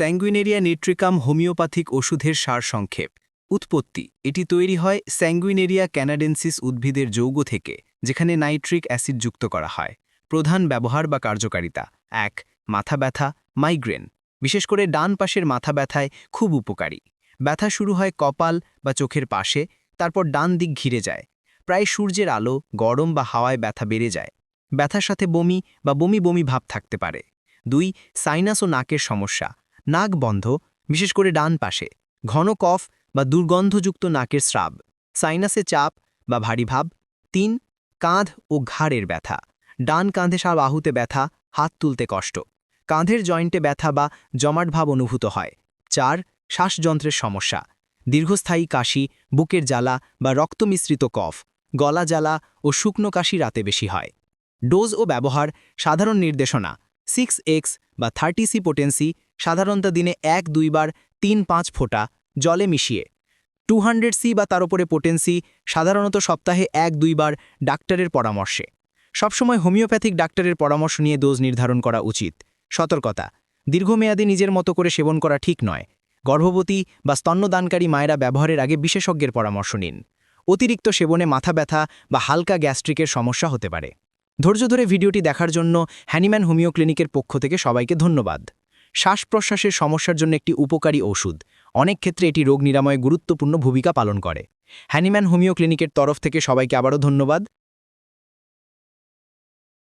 স্যাঙ্গুইনেরিয়া নিট্রিকাম homeopathic ওষুধের সারসংক্ষেপ। উৎপত্তি, এটি তৈরি হয় স্যাঙ্গুইনেরিয়া ক্যানাডেন্সিস উদ্ভিদের যৌগ থেকে, যেখানে নাইট্রিক অ্যাসিড যুক্ত করা হয়। প্রধান ব্যবহার বা কার্যকারিতা, এক, মাথা ব্যথা, মাইগ্রেন। বিশেষ করে ডান পাশের মাথা ব্যথায় খুব উপকারী। ব্যথা শুরু হয় কপাল বা চোখের পাশে, তারপর ডান দিক ঘিরে যায়। প্রায় সূর্যের আলো গরম বা হাওয়ায় ব্যথা বেড়ে যায়। ব্যথার সাথে বমি বা বমি বমি ভাব থাকতে পারে। দুই, সাইনাস ও নাকের সমস্যা। নাক বন্ধ, বিশেষ করে ডান পাশে, ঘন কফ বা দুর্গন্ধযুক্ত নাকের স্রাব, সাইনাসে চাপ বা ভারী ভাব, তিন, কাঁধ ও ঘাড়ের ব্যথা, ডান কাঁধে সাব আহুতে ব্যথা, হাত তুলতে কষ্ট, কাঁধের জয়েন্টে ব্যথা বা জমাট ভাব অনুভূত হয়, চার, শ্বাসযন্ত্রের সমস্যা, দীর্ঘস্থায়ী কাশি, বুকের জ্বালা বা রক্ত মিশ্রিত কফ, গলা জ্বালা ও শুকনো কাশি রাতে বেশি হয়, ডোজ ও ব্যবহার সাধারণ নির্দেশনা, সিক্স এক্স বা থার্টি সি পোটেন্সি সাধারণত দিনে এক দুইবার তিন, পাঁচ ফোঁটা জলে মিশিয়ে। টু সি বা তার উপরে পোটেন্সি সাধারণত সপ্তাহে এক দুইবার ডাক্তারের পরামর্শে। সবসময় হোমিওপ্যাথিক ডাক্তারের পরামর্শ নিয়ে ডোজ নির্ধারণ করা উচিত। সতর্কতা। দীর্ঘমেয়াদী নিজের মতো করে সেবন করা ঠিক নয়। গর্ভবতী বা স্তন্যদানকারী মায়েরা ব্যবহারের আগে বিশেষজ্ঞের পরামর্শ নিন। অতিরিক্ত সেবনে মাথা ব্যথা বা হালকা গ্যাস্ট্রিকের সমস্যা হতে পারে। ধৈর্য ধরে ভিডিওটি দেখার জন্য হ্যানিম্যান হোমিও ক্লিনিকের পক্ষ থেকে সবাইকে ধন্যবাদ। শ্বাস প্রশ্বাসের সমস্যার জন্য একটি উপকারী ওষুধ। অনেক ক্ষেত্রে এটি রোগ নিরাময়ে গুরুত্বপূর্ণ ভূমিকা পালন করে। হ্যানিম্যান হোমিও ক্লিনিকের তরফ থেকে সবাইকে আবারও ধন্যবাদ।